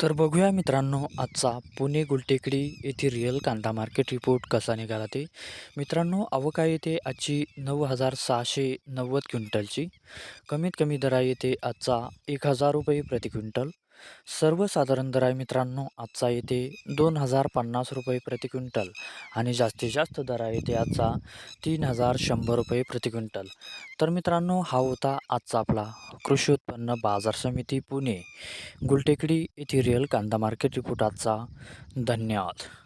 तर बघूया मित्रांनो आजचा पुणे गुलटेकडी येथे रिअल कांदा मार्केट रिपोर्ट कसा निघाला ते. मित्रांनो अवका येथे येते आजची नऊ हजार सहाशे नव्वद क्विंटलची. कमीत कमी दरा येते आजचा एक हजार रुपये प्रति क्विंटल. सर्वसाधारण दर आहे मित्रांनो आजचा येते दोन हजार पन्नास रुपये प्रति क्विंटल आणि जास्तीत जास्त दर आहे येते आजचा तीन हजार शंभर रुपये प्रति क्विंटल. तर मित्रांनो हा होता आजचा आपला कृषी उत्पन्न बाजार समिती पुणे. गुलटेकडी येथे रिअल कांदा मार्केट रिपोर्ट आजचा. धन्यवाद.